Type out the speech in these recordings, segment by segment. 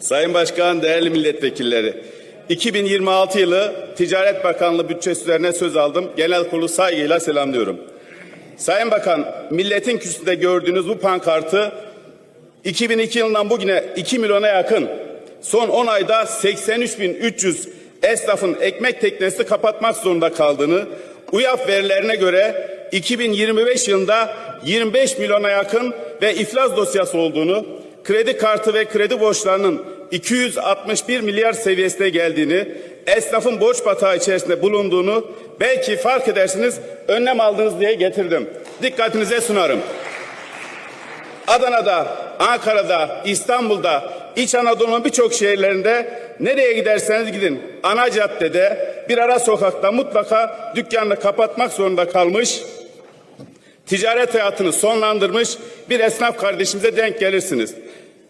Sayın Başkan, değerli milletvekilleri. 2026 yılı Ticaret Bakanlığı bütçesi üzerine söz aldım. Genel kurulu saygıyla selamlıyorum. Sayın Bakan, milletin kürsüsünde gördüğünüz bu pankartı 2002 yılından bugüne 2 milyona yakın son 10 ayda 83.300 esnafın ekmek teknesi kapatmak zorunda kaldığını, UYAP verilerine göre 2025 yılında 25 milyona yakın ve iflas dosyası olduğunu, kredi kartı ve kredi borçlarının 261 milyar seviyesine geldiğini, esnafın borç batağı içerisinde bulunduğunu belki fark edersiniz önlem aldınız diye getirdim. Dikkatinize sunarım. Adana'da, Ankara'da, İstanbul'da, İç Anadolu'nun birçok şehirlerinde nereye giderseniz gidin ana caddede bir ara sokakta mutlaka dükkanını kapatmak zorunda kalmış ticaret hayatını sonlandırmış bir esnaf kardeşimize denk gelirsiniz.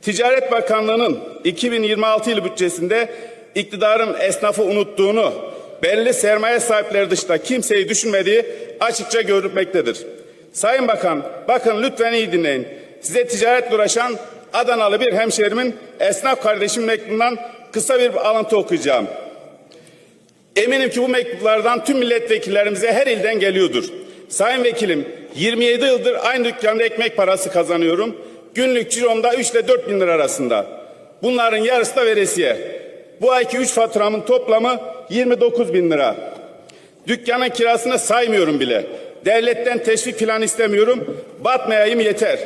Ticaret Bakanlığı'nın 2026 yılı bütçesinde iktidarın esnafı unuttuğunu, belli sermaye sahipleri dışında kimseyi düşünmediği açıkça görülmektedir. Sayın Bakan, bakın lütfen iyi dinleyin. Size ticaretle uğraşan Adanalı bir hemşerimin esnaf kardeşim mektubundan kısa bir alıntı okuyacağım. Eminim ki bu mektuplardan tüm milletvekillerimize her ilden geliyordur. Sayın vekilim 27 yıldır aynı dükkanda ekmek parası kazanıyorum. Günlük ciromda 3 ile 4 bin lira arasında. Bunların yarısı da veresiye. Bu ayki 3 faturamın toplamı 29 bin lira. Dükkanın kirasını saymıyorum bile. Devletten teşvik falan istemiyorum. Batmayayım yeter.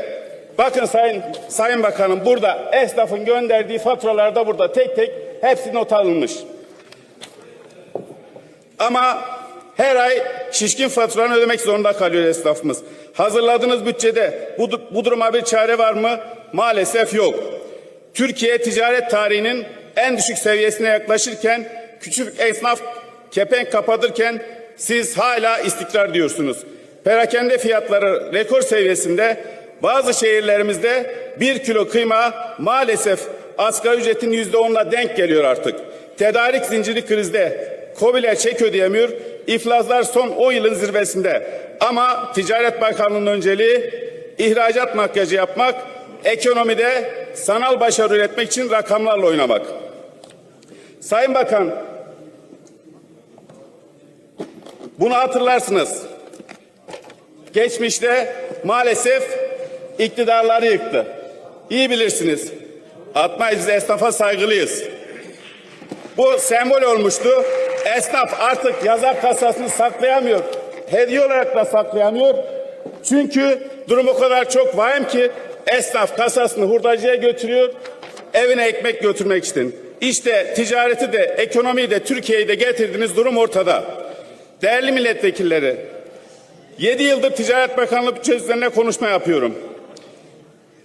Bakın Sayın Sayın Bakanım burada esnafın gönderdiği faturalarda burada tek tek hepsi not alınmış. Ama her ay şişkin faturanı ödemek zorunda kalıyor esnafımız. Hazırladığınız bütçede bu, bu duruma bir çare var mı? Maalesef yok. Türkiye ticaret tarihinin en düşük seviyesine yaklaşırken küçük esnaf kepenk kapatırken siz hala istikrar diyorsunuz. Perakende fiyatları rekor seviyesinde bazı şehirlerimizde bir kilo kıyma maalesef asgari ücretin yüzde onla denk geliyor artık. Tedarik zinciri krizde. KOBİ'ler çek ödeyemiyor. İflaslar son 10 yılın zirvesinde. Ama Ticaret Bakanlığı'nın önceliği ihracat makyajı yapmak, ekonomide sanal başarı üretmek için rakamlarla oynamak. Sayın Bakan, bunu hatırlarsınız. Geçmişte maalesef iktidarları yıktı. İyi bilirsiniz. Atmayız esnafa saygılıyız. Bu sembol olmuştu. Esnaf artık yazar kasasını saklayamıyor. Hediye olarak da saklayamıyor. Çünkü durum o kadar çok vahim ki esnaf kasasını hurdacıya götürüyor. Evine ekmek götürmek için. İşte ticareti de ekonomiyi de Türkiye'yi de getirdiğiniz durum ortada. Değerli milletvekilleri, 7 yıldır Ticaret Bakanlığı bütçesi konuşma yapıyorum.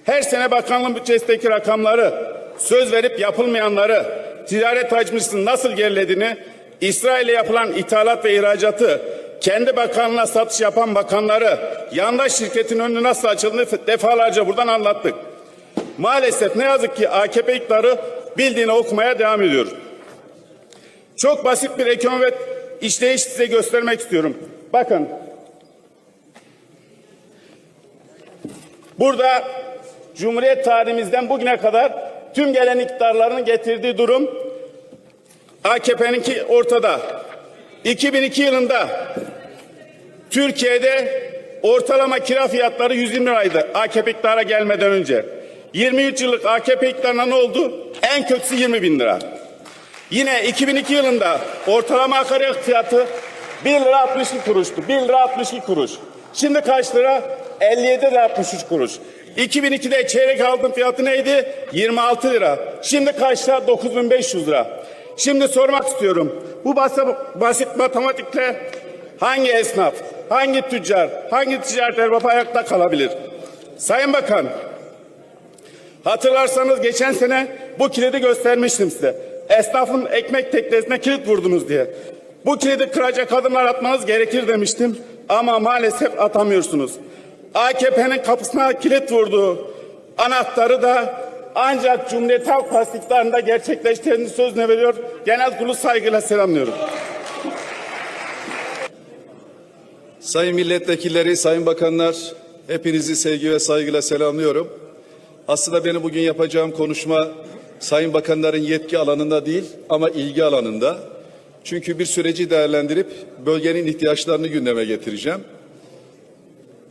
Her sene bakanlığın bütçesindeki rakamları, söz verip yapılmayanları, ticaret hacmisinin nasıl gerilediğini, İsrail'e yapılan ithalat ve ihracatı, kendi bakanlığına satış yapan bakanları, yandaş şirketin önünü nasıl açıldığını defalarca buradan anlattık. Maalesef ne yazık ki AKP iktidarı bildiğini okumaya devam ediyor. Çok basit bir ekonomi işleyiş size göstermek istiyorum. Bakın. Burada Cumhuriyet tarihimizden bugüne kadar tüm gelen iktidarların getirdiği durum AKP'ninki ortada. 2002 yılında Türkiye'de ortalama kira fiyatları 120 liraydı AKP iktidara gelmeden önce. 23 yıllık AKP iktidarına ne oldu? En kötüsü 20 bin lira. Yine 2002 yılında ortalama akaryakıt fiyatı 1 lira 62 kuruştu. 1 lira 62 kuruş. Şimdi kaç lira? 57 lira 63 kuruş. 2002'de çeyrek altın fiyatı neydi? 26 lira. Şimdi kaç lira? 9500 lira. Şimdi sormak istiyorum. Bu basit, basit matematikle hangi esnaf, hangi tüccar, hangi ticaret erbabı ayakta kalabilir? Sayın Bakan, hatırlarsanız geçen sene bu kilidi göstermiştim size. Esnafın ekmek teknesine kilit vurdunuz diye. Bu kilidi kıracak adımlar atmanız gerekir demiştim ama maalesef atamıyorsunuz. AKP'nin kapısına kilit vurduğu anahtarı da ancak Cumhuriyet Halk Partisi iktidarında gerçekleştiğini sözüne veriyor. Genel kurulu saygıyla selamlıyorum. Sayın milletvekilleri, sayın bakanlar, hepinizi sevgi ve saygıyla selamlıyorum. Aslında benim bugün yapacağım konuşma Sayın Bakanların yetki alanında değil ama ilgi alanında. Çünkü bir süreci değerlendirip bölgenin ihtiyaçlarını gündeme getireceğim.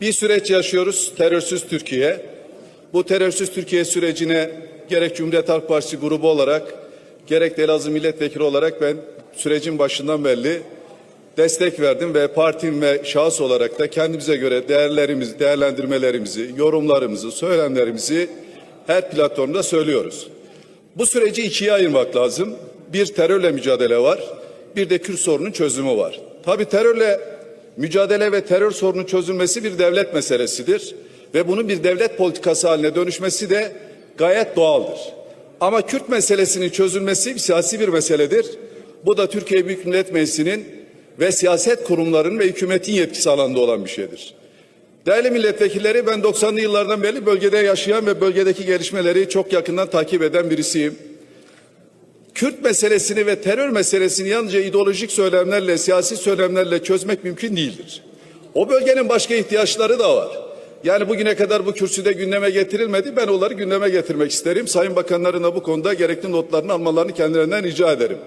Bir süreç yaşıyoruz, terörsüz Türkiye. Bu terörsüz Türkiye sürecine gerek Cumhuriyet Halk Partisi grubu olarak, gerek de Elazığ milletvekili olarak ben sürecin başından belli destek verdim ve partim ve şahıs olarak da kendimize göre değerlerimizi, değerlendirmelerimizi, yorumlarımızı, söylemlerimizi her platformda söylüyoruz. Bu süreci ikiye ayırmak lazım. Bir terörle mücadele var, bir de Kürt sorunun çözümü var. Tabii terörle mücadele ve terör sorunun çözülmesi bir devlet meselesidir ve bunun bir devlet politikası haline dönüşmesi de gayet doğaldır. Ama Kürt meselesinin çözülmesi siyasi bir meseledir. Bu da Türkiye Büyük Millet Meclisi'nin ve siyaset kurumlarının ve hükümetin yetkisi alanında olan bir şeydir. Değerli milletvekilleri ben 90'lı yıllardan beri bölgede yaşayan ve bölgedeki gelişmeleri çok yakından takip eden birisiyim. Kürt meselesini ve terör meselesini yalnızca ideolojik söylemlerle, siyasi söylemlerle çözmek mümkün değildir. O bölgenin başka ihtiyaçları da var. Yani bugüne kadar bu kürsüde gündeme getirilmedi. Ben onları gündeme getirmek isterim. Sayın Bakanların da bu konuda gerekli notlarını almalarını kendilerinden rica ederim.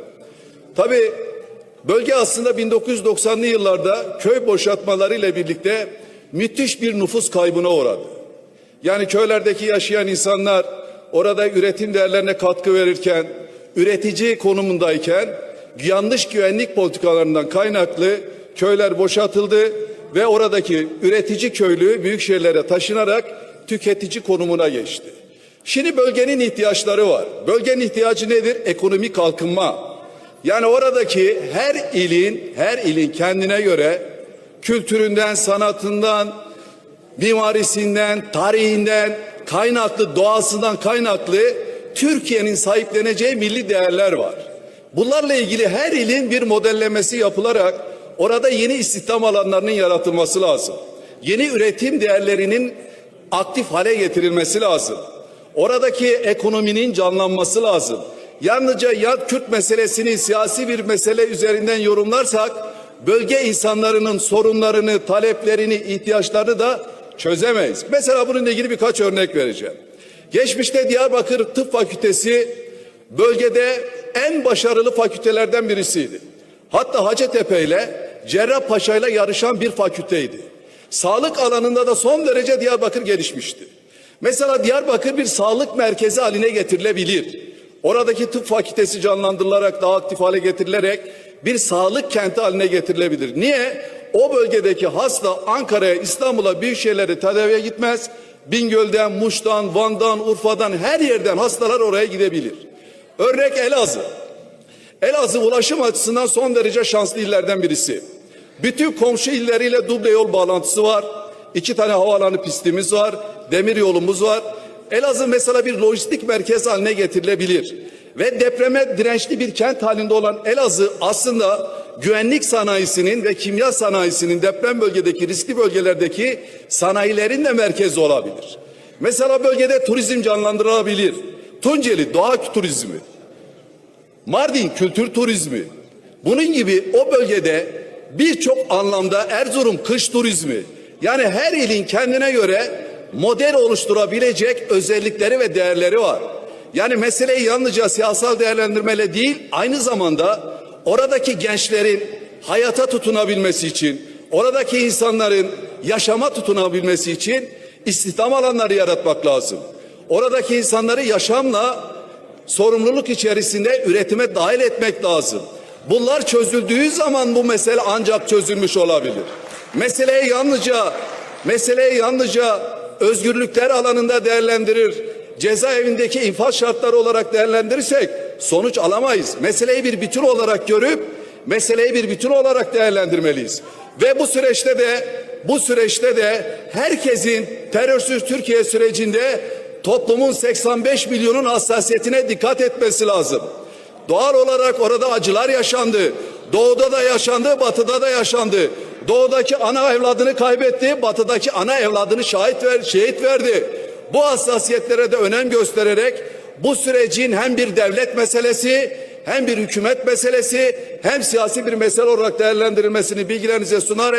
Tabii bölge aslında 1990'lı yıllarda köy boşaltmaları ile birlikte müthiş bir nüfus kaybına uğradı. Yani köylerdeki yaşayan insanlar orada üretim değerlerine katkı verirken, üretici konumundayken yanlış güvenlik politikalarından kaynaklı köyler boşaltıldı ve oradaki üretici köylü büyük şehirlere taşınarak tüketici konumuna geçti. Şimdi bölgenin ihtiyaçları var. Bölgenin ihtiyacı nedir? Ekonomik kalkınma. Yani oradaki her ilin, her ilin kendine göre kültüründen, sanatından, mimarisinden, tarihinden, kaynaklı, doğasından kaynaklı Türkiye'nin sahipleneceği milli değerler var. Bunlarla ilgili her ilin bir modellemesi yapılarak orada yeni istihdam alanlarının yaratılması lazım. Yeni üretim değerlerinin aktif hale getirilmesi lazım. Oradaki ekonominin canlanması lazım. Yalnızca ya Kürt meselesini siyasi bir mesele üzerinden yorumlarsak bölge insanlarının sorunlarını, taleplerini, ihtiyaçlarını da çözemeyiz. Mesela bununla ilgili birkaç örnek vereceğim. Geçmişte Diyarbakır Tıp Fakültesi bölgede en başarılı fakültelerden birisiydi. Hatta Hacettepe ile Cerrahpaşa ile yarışan bir fakülteydi. Sağlık alanında da son derece Diyarbakır gelişmişti. Mesela Diyarbakır bir sağlık merkezi haline getirilebilir. Oradaki tıp fakültesi canlandırılarak daha aktif hale getirilerek bir sağlık kenti haline getirilebilir. Niye? O bölgedeki hasta Ankara'ya, İstanbul'a, büyük şehirlere tedaviye gitmez. Bingöl'den, Muş'tan, Van'dan, Urfa'dan her yerden hastalar oraya gidebilir. Örnek Elazığ. Elazığ ulaşım açısından son derece şanslı illerden birisi. Bütün komşu illeriyle duble yol bağlantısı var. İki tane havaalanı pistimiz var. Demir yolumuz var. Elazığ mesela bir lojistik merkez haline getirilebilir. Ve depreme dirençli bir kent halinde olan Elazığ aslında güvenlik sanayisinin ve kimya sanayisinin deprem bölgedeki riskli bölgelerdeki sanayilerin de merkezi olabilir. Mesela bölgede turizm canlandırılabilir. Tunceli doğa turizmi, Mardin kültür turizmi. Bunun gibi o bölgede birçok anlamda Erzurum kış turizmi. Yani her ilin kendine göre model oluşturabilecek özellikleri ve değerleri var. Yani meseleyi yalnızca siyasal değerlendirmeyle değil, aynı zamanda oradaki gençlerin hayata tutunabilmesi için, oradaki insanların yaşama tutunabilmesi için istihdam alanları yaratmak lazım. Oradaki insanları yaşamla sorumluluk içerisinde üretime dahil etmek lazım. Bunlar çözüldüğü zaman bu mesele ancak çözülmüş olabilir. Meseleyi yalnızca meseleyi yalnızca özgürlükler alanında değerlendirir, cezaevindeki infaz şartları olarak değerlendirirsek sonuç alamayız. Meseleyi bir bütün olarak görüp meseleyi bir bütün olarak değerlendirmeliyiz. Ve bu süreçte de bu süreçte de herkesin terörsüz Türkiye sürecinde toplumun 85 milyonun hassasiyetine dikkat etmesi lazım. Doğal olarak orada acılar yaşandı. Doğuda da yaşandı, batıda da yaşandı. Doğudaki ana evladını kaybetti, batıdaki ana evladını şahit ver, şehit verdi. Bu hassasiyetlere de önem göstererek bu sürecin hem bir devlet meselesi hem bir hükümet meselesi hem siyasi bir mesele olarak değerlendirilmesini bilgilerinize sunar.